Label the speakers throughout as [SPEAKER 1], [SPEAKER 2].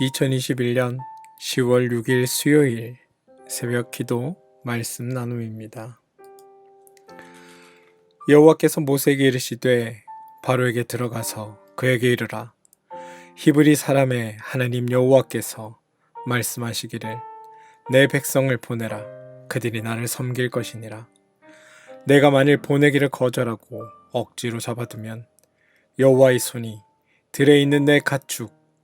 [SPEAKER 1] 2021년 10월 6일 수요일 새벽 기도 말씀 나눔입니다. 여호와께서 모세에게 이르시되 바로에게 들어가서 그에게 이르라. 히브리 사람의 하나님 여호와께서 말씀하시기를 내 백성을 보내라. 그들이 나를 섬길 것이니라. 내가 만일 보내기를 거절하고 억지로 잡아두면 여호와의 손이 들에 있는 내 가축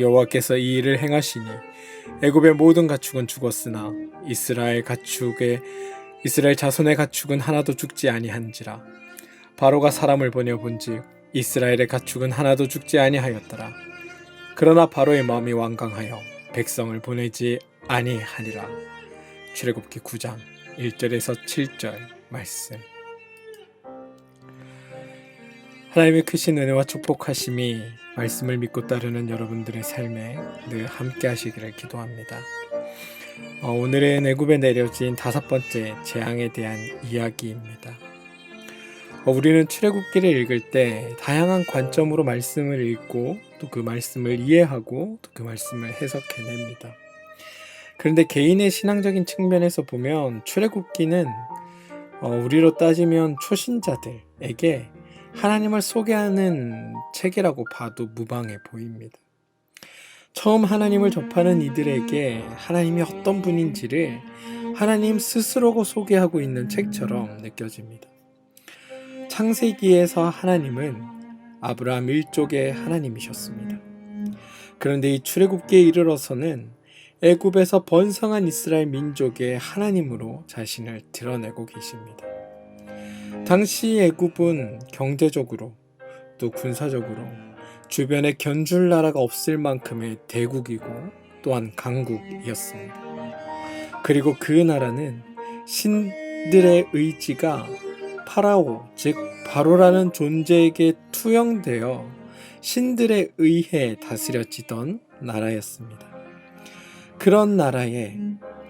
[SPEAKER 1] 여호와께서 이 일을 행하시니 애굽의 모든 가축은 죽었으나 이스라엘 가축의 이스라엘 자손의 가축은 하나도 죽지 아니한지라. 바로가 사람을 보내 본즉 이스라엘의 가축은 하나도 죽지 아니하였더라. 그러나 바로의 마음이 완강하여 백성을 보내지 아니하니라. 출애굽기 9장 1절에서 7절 말씀 하나님의 크신 은혜와 축복하심이 말씀을 믿고 따르는 여러분들의 삶에 늘 함께 하시기를 기도합니다. 어, 오늘은 애굽에 내려진 다섯 번째 재앙에 대한 이야기입니다. 어, 우리는 출애굽기를 읽을 때 다양한 관점으로 말씀을 읽고 또 그 말씀을 이해하고 또 그 말씀을 해석해냅니다. 그런데 개인의 신앙적인 측면에서 보면 출애굽기는 어, 우리로 따지면 초신자들에게 하나님을 소개하는 책이라고 봐도 무방해 보입니다. 처음 하나님을 접하는 이들에게 하나님이 어떤 분인지를 하나님 스스로가 소개하고 있는 책처럼 느껴집니다. 창세기에서 하나님은 아브라함 일족의 하나님이셨습니다. 그런데 이 출애굽기에 이르러서는 애굽에서 번성한 이스라엘 민족의 하나님으로 자신을 드러내고 계십니다. 당시 애굽은 경제적으로 또 군사적으로 주변에 견줄 나라가 없을 만큼의 대국이고 또한 강국이었습니다. 그리고 그 나라는 신들의 의지가 파라오, 즉 바로라는 존재에게 투영되어 신들에 의해 다스려지던 나라였습니다. 그런 나라에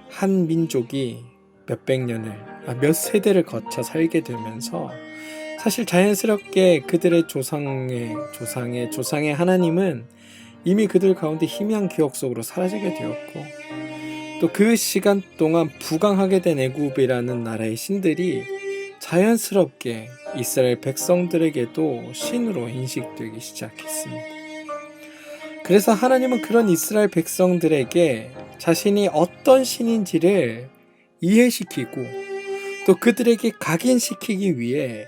[SPEAKER 1] 한 민족이 몇백 년을, 아, 몇 세대를 거쳐 살게 되면서 사실 자연스럽게 그들의 조상의, 조상의, 조상의 하나님은 이미 그들 가운데 희미한 기억 속으로 사라지게 되었고 또 그 시간 동안 부강하게 된 애굽이라는 나라의 신들이 자연스럽게 이스라엘 백성들에게도 신으로 인식되기 시작했습니다. 그래서 하나님은 그런 이스라엘 백성들에게 자신이 어떤 신인지를 이해시키고 또 그들에게 각인시키기 위해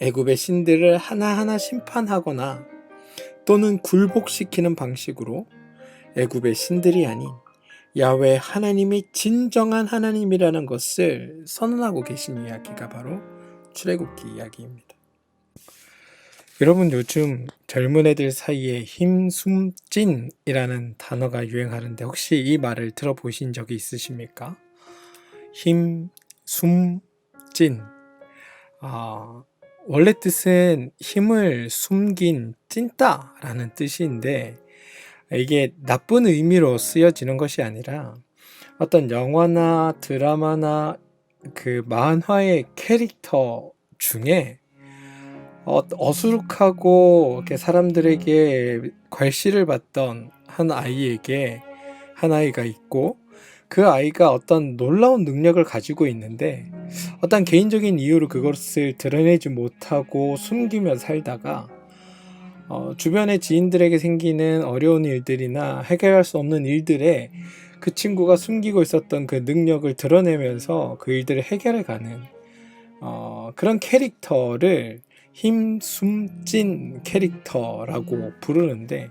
[SPEAKER 1] 애굽의 신들을 하나하나 심판하거나 또는 굴복시키는 방식으로 애굽의 신들이 아닌 야외 하나님이 진정한 하나님이라는 것을 선언하고 계신 이야기가 바로 출애굽기 이야기입니다. 여러분 요즘 젊은 애들 사이에 힘숨찐이라는 단어가 유행하는데 혹시 이 말을 들어보신 적이 있으십니까? 힘, 숨, 찐. 아, 원래 뜻은 힘을 숨긴 찐따라는 뜻인데 이게 나쁜 의미로 쓰여지는 것이 아니라 어떤 영화나 드라마나 그 만화의 캐릭터 중에 어, 어수룩하고 이렇게 사람들에게 괄시를 받던 한 아이에게 한 아이가 있고 그 아이가 어떤 놀라운 능력을 가지고 있는데 어떤 개인적인 이유로 그것을 드러내지 못하고 숨기며 살다가 어, 주변의 지인들에게 생기는 어려운 일들이나 해결할 수 없는 일들에 그 친구가 숨기고 있었던 그 능력을 드러내면서 그 일들을 해결해 가는 어, 그런 캐릭터를 힘 숨진 캐릭터라고 부르는데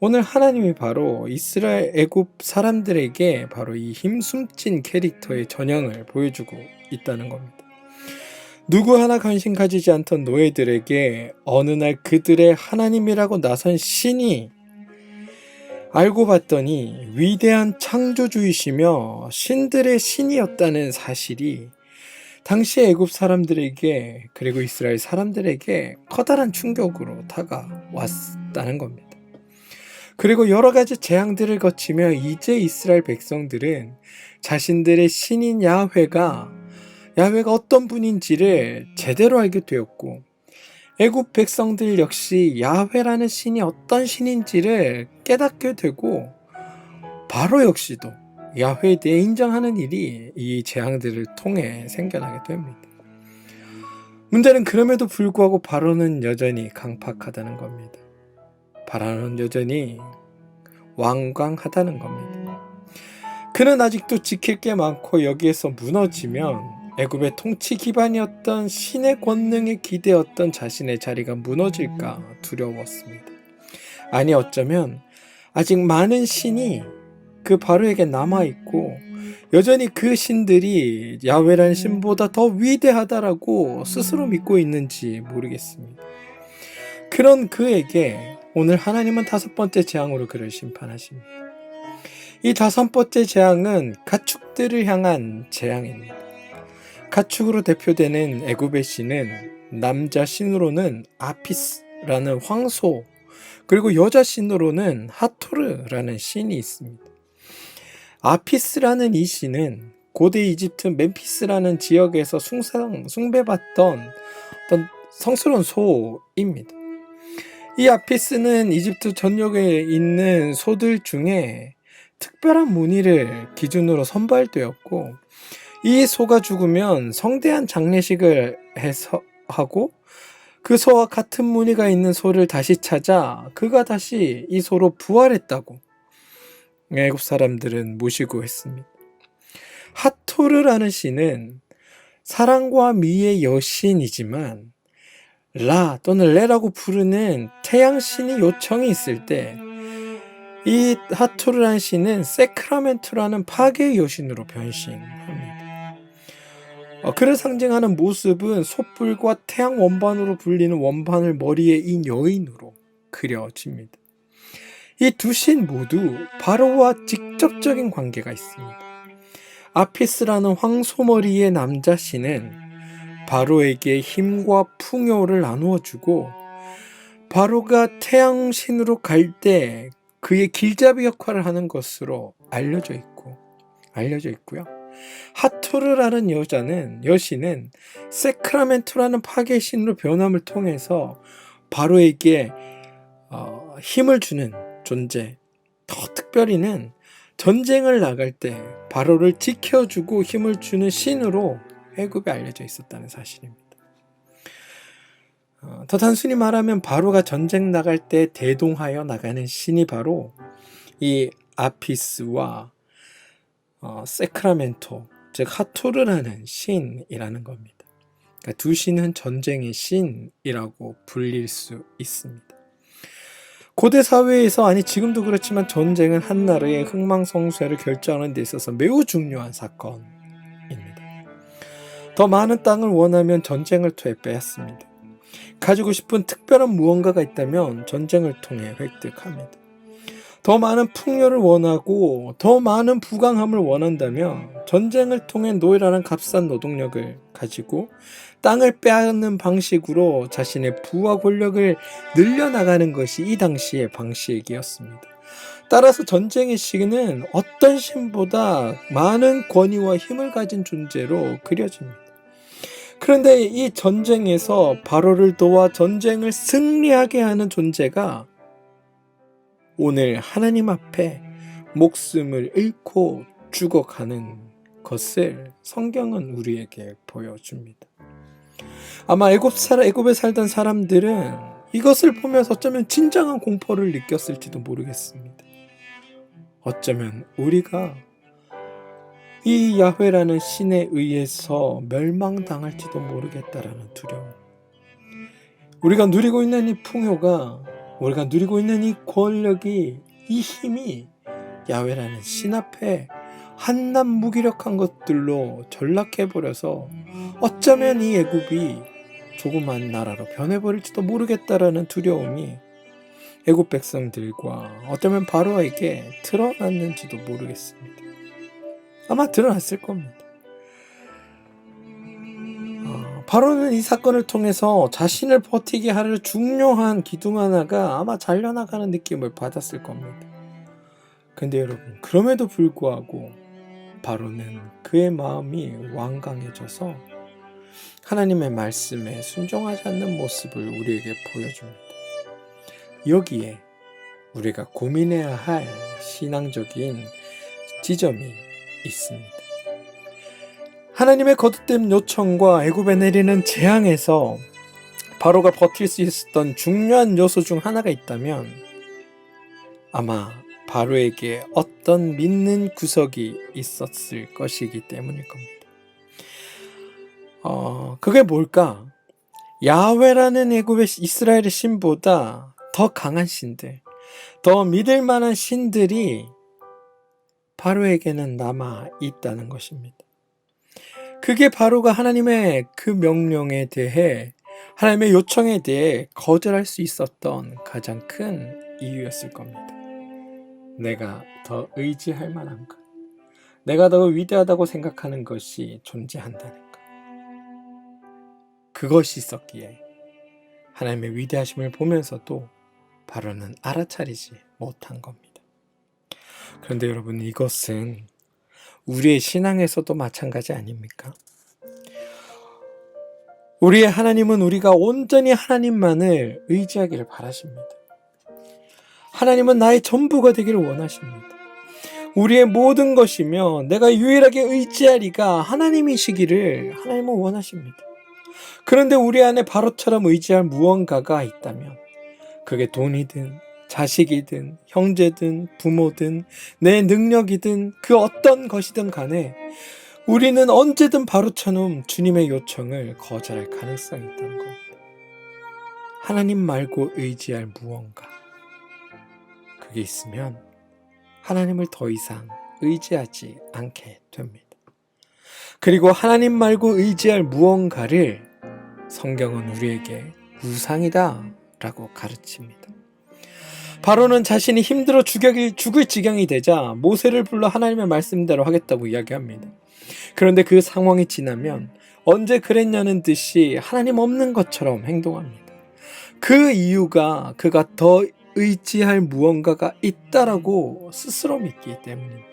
[SPEAKER 1] 오늘 하나님이 바로 이스라엘 애굽 사람들에게 바로 이 힘숨진 캐릭터의 전형을 보여주고 있다는 겁니다. 누구 하나 관심 가지지 않던 노예들에게 어느 날 그들의 하나님이라고 나선 신이 알고 봤더니 위대한 창조주이시며 신들의 신이었다는 사실이 당시 애굽 사람들에게 그리고 이스라엘 사람들에게 커다란 충격으로 다가왔다는 겁니다. 그리고 여러 가지 재앙들을 거치며 이제 이스라엘 백성들은 자신들의 신인 야훼가 야훼가 어떤 분인지를 제대로 알게 되었고 애굽 백성들 역시 야훼라는 신이 어떤 신인지를 깨닫게 되고 바로 역시도 야훼에 대해 인정하는 일이 이 재앙들을 통해 생겨나게 됩니다. 문제는 그럼에도 불구하고 바로는 여전히 강팍하다는 겁니다. 바로는 여전히 완강하다는 겁니다. 그는 아직도 지킬 게 많고 여기에서 무너지면 애굽의 통치 기반이었던 신의 권능에 기대었던 자신의 자리가 무너질까 두려웠습니다. 아니 어쩌면 아직 많은 신이 그 바로에게 남아 있고 여전히 그 신들이 야훼라는 신보다 더 위대하다라고 스스로 믿고 있는지 모르겠습니다. 그런 그에게 오늘 하나님은 다섯 번째 재앙으로 그를 심판하십니다. 이 다섯 번째 재앙은 가축들을 향한 재앙입니다. 가축으로 대표되는 애굽의 신은 남자 신으로는 아피스라는 황소 그리고 여자 신으로는 하토르라는 신이 있습니다. 아피스라는 이 신은 고대 이집트 멤피스라는 지역에서 숭상, 숭배받던 어떤 성스러운 소입니다. 이 아피스는 이집트 전역에 있는 소들 중에 특별한 무늬를 기준으로 선발되었고 이 소가 죽으면 성대한 장례식을 해서 하고 그 소와 같은 무늬가 있는 소를 다시 찾아 그가 다시 이 소로 부활했다고 애굽 사람들은 모시고 했습니다. 하토르라는 신은 사랑과 미의 여신이지만 라 또는 레라고 부르는 태양신이 요청이 있을 때 이 하토르라는 신은 세크라멘토라는 파괴의 여신으로 변신합니다. 어, 그를 상징하는 모습은 솥불과 태양 원반으로 불리는 원반을 머리에 인 여인으로 그려집니다. 이 두 신 모두 바로와 직접적인 관계가 있습니다. 아피스라는 황소머리의 남자 신은 바로에게 힘과 풍요를 나누어 주고 바로가 태양 신으로 갈 때 그의 길잡이 역할을 하는 것으로 알려져 있고 알려져 있고요. 하토르라는 여자는 여신은 세크라멘토라는 파괴 신으로 변함을 통해서 바로에게 어, 힘을 주는 존재. 더 특별히는 전쟁을 나갈 때 바로를 지켜주고 힘을 주는 신으로 애굽에 알려져 있었다는 사실입니다. 어, 더 단순히 말하면 바로가 전쟁 나갈 때 대동하여 나가는 신이 바로 이 아피스와 어, 세크라멘토, 즉 하토르라는 신이라는 겁니다. 그러니까 두 신은 전쟁의 신이라고 불릴 수 있습니다. 고대 사회에서 아니 지금도 그렇지만 전쟁은 한 나라의 흥망성쇠를 결정하는 데 있어서 매우 중요한 사건입니다. 더 많은 땅을 원하면 전쟁을 통해 빼앗습니다. 가지고 싶은 특별한 무언가가 있다면 전쟁을 통해 획득합니다. 더 많은 풍요를 원하고 더 많은 부강함을 원한다면 전쟁을 통해 노예라는 값싼 노동력을 가지고 땅을 빼앗는 방식으로 자신의 부와 권력을 늘려나가는 것이 이 당시의 방식이었습니다. 따라서 전쟁의 시기는 어떤 신보다 많은 권위와 힘을 가진 존재로 그려집니다. 그런데 이 전쟁에서 바로를 도와 전쟁을 승리하게 하는 존재가 오늘 하나님 앞에 목숨을 잃고 죽어가는 것을 성경은 우리에게 보여줍니다. 아마 애굽 살 애굽에 살던 사람들은 이것을 보면서 어쩌면 진정한 공포를 느꼈을지도 모르겠습니다. 어쩌면 우리가 이 야훼라는 신에 의해서 멸망당할지도 모르겠다라는 두려움. 우리가 누리고 있는 이 풍요가 우리가 누리고 있는 이 권력이 이 힘이 야훼라는 신 앞에 한낱 무기력한 것들로 전락해 버려서 어쩌면 이 애굽이 조그만 나라로 변해버릴지도 모르겠다라는 두려움이 애굽 백성들과 어쩌면 바로에게 드러났는지도 모르겠습니다. 아마 드러났을 겁니다. 어, 바로는 이 사건을 통해서 자신을 버티게 하는 중요한 기둥 하나가 아마 잘려나가는 느낌을 받았을 겁니다. 근데 여러분, 그럼에도 불구하고 바로는 그의 마음이 완강해져서 하나님의 말씀에 순종하지 않는 모습을 우리에게 보여줍니다. 여기에 우리가 고민해야 할 신앙적인 지점이 있습니다. 하나님의 거듭된 요청과 애굽에 내리는 재앙에서 바로가 버틸 수 있었던 중요한 요소 중 하나가 있다면 아마 바로에게 어떤 믿는 구석이 있었을 것이기 때문일 겁니다. 어, 그게 뭘까? 야훼라는 애굽의 이스라엘의 신보다 더 강한 신들, 더 믿을 만한 신들이 바로에게는 남아 있다는 것입니다. 그게 바로가 하나님의 그 명령에 대해 하나님의 요청에 대해 거절할 수 있었던 가장 큰 이유였을 겁니다. 내가 더 의지할 만한 것, 내가 더 위대하다고 생각하는 것이 존재한다는 것. 그것이 있었기에 하나님의 위대하심을 보면서도 바로는 알아차리지 못한 겁니다. 그런데 여러분 이것은 우리의 신앙에서도 마찬가지 아닙니까? 우리의 하나님은 우리가 온전히 하나님만을 의지하기를 바라십니다. 하나님은 나의 전부가 되기를 원하십니다. 우리의 모든 것이며 내가 유일하게 의지하리가 하나님이시기를 하나님은 원하십니다. 그런데 우리 안에 바로처럼 의지할 무언가가 있다면 그게 돈이든 자식이든 형제든 부모든 내 능력이든 그 어떤 것이든 간에 우리는 언제든 바로처럼 주님의 요청을 거절할 가능성이 있다는 겁니다. 하나님 말고 의지할 무언가. 그게 있으면 하나님을 더 이상 의지하지 않게 됩니다. 그리고 하나님 말고 의지할 무언가를 성경은 우리에게 우상이다 라고 가르칩니다. 바로는 자신이 힘들어 죽여, 죽을 지경이 되자 모세를 불러 하나님의 말씀대로 하겠다고 이야기합니다. 그런데 그 상황이 지나면 언제 그랬냐는 듯이 하나님 없는 것처럼 행동합니다. 그 이유가 그가 더 의지할 무언가가 있다라고 스스로 믿기 때문입니다.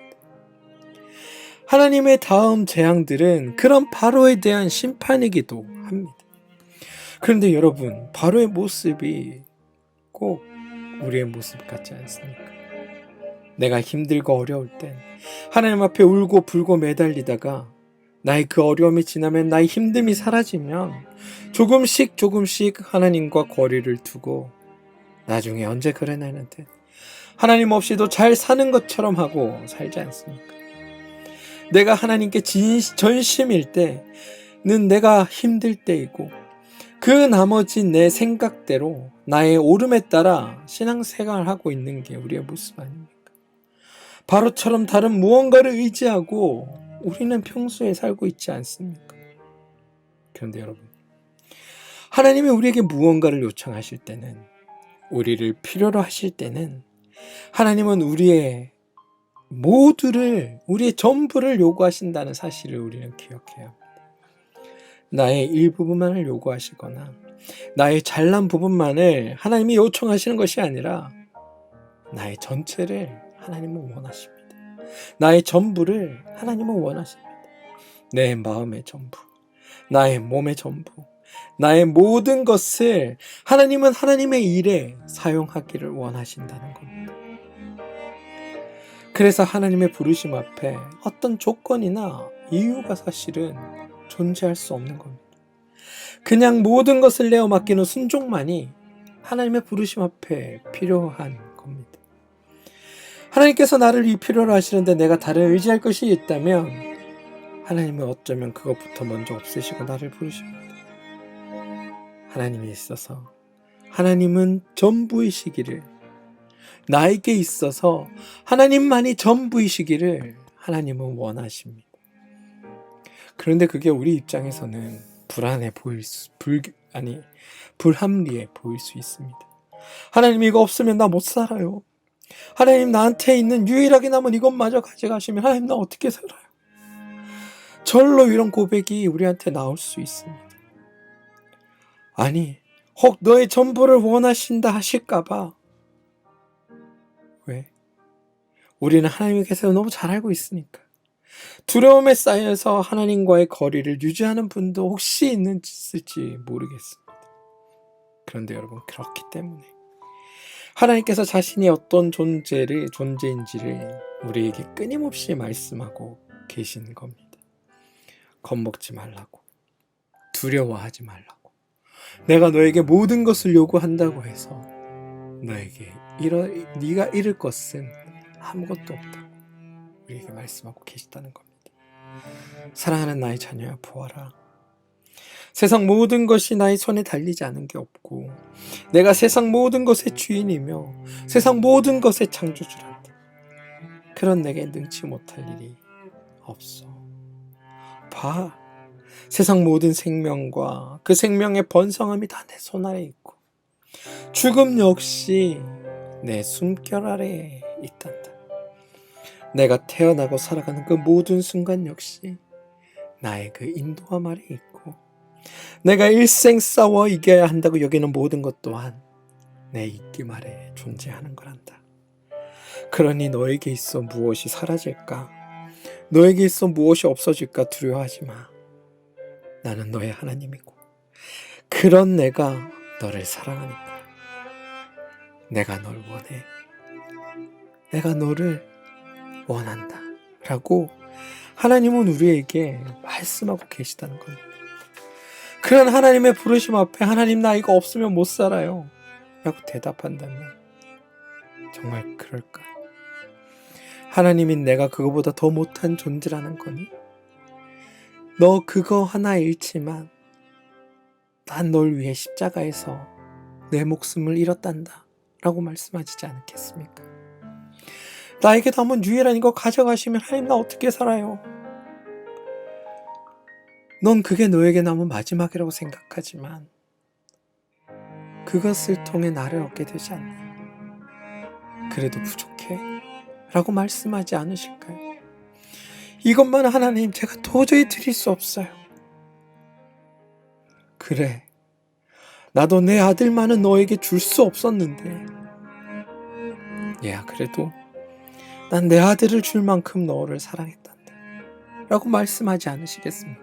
[SPEAKER 1] 하나님의 다음 재앙들은 그런 바로에 대한 심판이기도 합니다. 그런데 여러분, 바로의 모습이 꼭 우리의 모습 같지 않습니까? 내가 힘들고 어려울 땐 하나님 앞에 울고 불고 매달리다가 나의 그 어려움이 지나면 나의 힘듦이 사라지면 조금씩 조금씩 하나님과 거리를 두고 나중에 언제 그래나 했는데 하나님 없이도 잘 사는 것처럼 하고 살지 않습니까? 내가 하나님께 진, 전심일 때는 내가 힘들 때이고 그 나머지 내 생각대로 나의 오름에 따라 신앙생활을 하고 있는 게 우리의 모습 아닙니까? 바로처럼 다른 무언가를 의지하고 우리는 평소에 살고 있지 않습니까? 그런데 여러분, 하나님이 우리에게 무언가를 요청하실 때는, 우리를 필요로 하실 때는, 하나님은 우리의 모두를, 우리의 전부를 요구하신다는 사실을 우리는 합니다. 나의 일부분만을 요구하시거나, 나의 잘난 부분만을 하나님이 요청하시는 것이 아니라, 나의 전체를 하나님은 원하십니다. 나의 전부를 하나님은 원하십니다. 내 마음의 전부, 나의 몸의 전부, 나의 모든 것을 하나님은 하나님의 일에 사용하기를 원하신다는 겁니다. 그래서 하나님의 부르심 앞에 어떤 조건이나 이유가 사실은 존재할 수 없는 겁니다. 그냥 모든 것을 내어 맡기는 순종만이 하나님의 부르심 앞에 필요한 겁니다. 하나님께서 나를 이 필요로 하시는데 내가 다른 의지할 것이 있다면 하나님은 어쩌면 그것부터 먼저 없애시고 나를 부르십니다. 하나님이 있어서 하나님은 전부이시기를 나에게 있어서 하나님만이 전부이시기를 하나님은 원하십니다. 그런데 그게 우리 입장에서는 불안해 보일 수, 불, 아니, 불합리해 보일 수 있습니다. 하나님 이거 없으면 나 못 살아요. 하나님 나한테 있는 유일하게 남은 이것마저 가져가시면 하나님 나 어떻게 살아요? 절로 이런 고백이 우리한테 나올 수 있습니다. 아니, 혹 너의 전부를 원하신다 하실까봐. 왜? 우리는 하나님께서 너무 잘 알고 있으니까. 두려움에 쌓여서 하나님과의 거리를 유지하는 분도 혹시 있는지 모르겠습니다. 그런데 여러분, 그렇기 때문에 하나님께서 자신이 어떤 존재를, 존재인지를 우리에게 끊임없이 말씀하고 계신 겁니다. 겁먹지 말라고. 두려워하지 말라고. 내가 너에게 모든 것을 요구한다고 해서 너에게 잃어, 네가 잃을 것은 아무것도 없다고 우리에게 말씀하고 계시다는 겁니다. 사랑하는 나의 자녀야 보아라. 세상 모든 것이 나의 손에 달리지 않은 게 없고 내가 세상 모든 것의 주인이며 세상 모든 것의 창조주란다. 그런 내게 능치 못할 일이 없어. 봐. 세상 모든 생명과 그 생명의 번성함이 다 내 손 아래 있고 죽음 역시 내 숨결 아래에 있단다. 내가 태어나고 살아가는 그 모든 순간 역시 나의 그 인도함 아래 있고 내가 일생 싸워 이겨야 한다고 여기는 모든 것 또한 내 입김 아래 존재하는 거란다. 그러니 너에게 있어 무엇이 사라질까? 너에게 있어 무엇이 없어질까 두려워하지 마. 나는 너의 하나님이고 그런 내가 너를 사랑하니까 내가 널 원해. 내가 너를 원한다. 라고 하나님은 우리에게 말씀하고 계시다는 겁니다. 그런 하나님의 부르심 앞에 하나님 나 이거 없으면 못 살아요. 라고 대답한다면 정말 그럴까? 하나님인 내가 그거보다 더 못한 존재라는 거니? 너 그거 하나 잃지만 난 널 위해 십자가에서 내 목숨을 잃었단다. 라고 말씀하시지 않겠습니까? 나에게 남은 유일한 이거 가져가시면 하나님 나 어떻게 살아요? 넌 그게 너에게 남은 마지막이라고 생각하지만 그것을 통해 나를 얻게 되지 않나? 그래도 부족해? 라고 말씀하지 않으실까요? 이것만 하나님 제가 도저히 드릴 수 없어요. 그래. 나도 내 아들만은 너에게 줄 수 없었는데. 야, 그래도 난 내 아들을 줄 만큼 너를 사랑했단다. 라고 말씀하지 않으시겠습니까?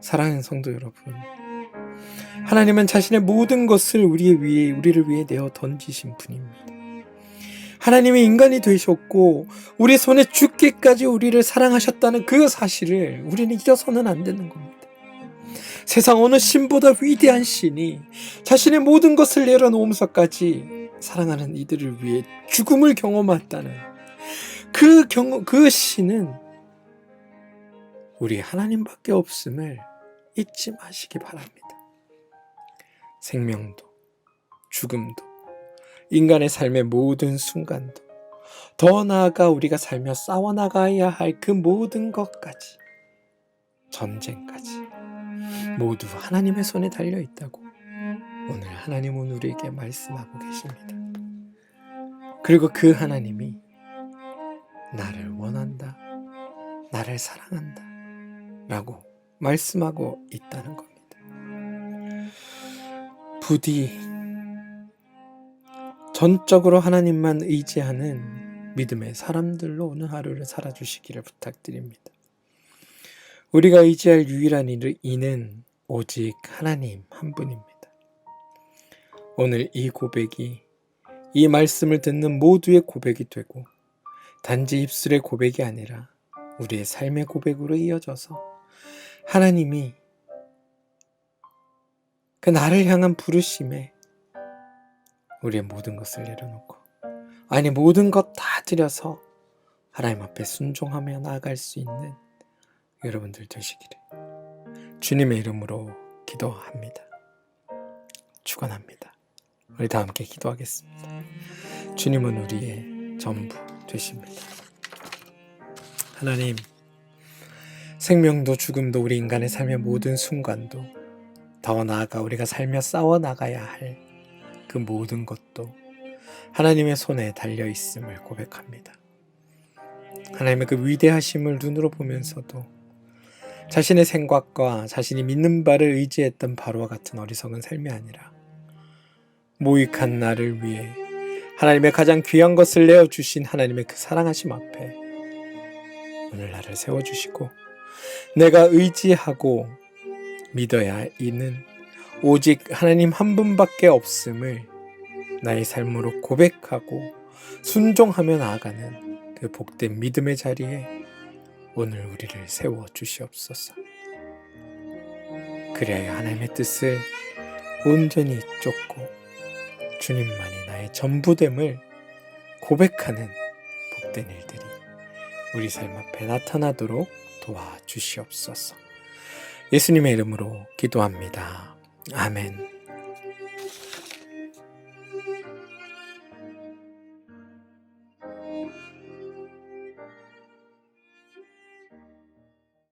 [SPEAKER 1] 사랑하는 성도 여러분. 하나님은 자신의 모든 것을 우리 위해, 우리를 위해 내어 던지신 분입니다. 하나님이 인간이 되셨고, 우리 손에 죽기까지 우리를 사랑하셨다는 그 사실을 우리는 잊어서는 안 되는 겁니다. 세상 어느 신보다 위대한 신이 자신의 모든 것을 내려놓으면서까지 사랑하는 이들을 위해 죽음을 경험했다는 그 경험, 그 신은 우리 하나님밖에 없음을 잊지 마시기 바랍니다. 생명도, 죽음도, 인간의 삶의 모든 순간도, 더 나아가 우리가 살며 싸워나가야 할 그 모든 것까지, 전쟁까지, 모두 하나님의 손에 달려 있다고 오늘 하나님은 우리에게 말씀하고 계십니다. 그리고 그 하나님이 나를 원한다, 나를 사랑한다, 라고 말씀하고 있다는 겁니다. 부디 전적으로 하나님만 의지하는 믿음의 사람들로 오늘 하루를 살아주시기를 부탁드립니다. 우리가 의지할 유일한 이는 오직 하나님 한 분입니다. 오늘 이 고백이 이 말씀을 듣는 모두의 고백이 되고 단지 입술의 고백이 아니라 우리의 삶의 고백으로 이어져서 하나님이 그 나를 향한 부르심에 우리의 모든 것을 내려놓고 아니 모든 것다 드려서 하나님 앞에 순종하며 나아갈 수 있는 여러분들 되시기를 주님의 이름으로 기도합니다. 축원합니다. 우리 다 함께 기도하겠습니다. 주님은 우리의 전부 되십니다. 하나님 생명도 죽음도 우리 인간의 삶의 모든 순간도 더 나아가 우리가 살며 싸워 나가야 할 그 모든 것도 하나님의 손에 달려 있음을 고백합니다. 하나님의 그 위대하심을 눈으로 보면서도 자신의 생각과 자신이 믿는 바를 의지했던 바로와 같은 어리석은 삶이 아니라 모익한 나를 위해 하나님의 가장 귀한 것을 내어 주신 하나님의 그 사랑하심 앞에 오늘 나를 세워 주시고 내가 의지하고 믿어야 이는 오직 하나님 한 분밖에 없음을 나의 삶으로 고백하고 순종하며 나아가는 그 복된 믿음의 자리에 오늘 우리를 세워 주시옵소서. 그래야 하나님의 뜻을 온전히 쫓고 주님만이 나의 전부됨을 고백하는 복된 일들이 우리 삶 앞에 나타나도록 도와주시옵소서. 예수님의 이름으로 기도합니다. 아멘.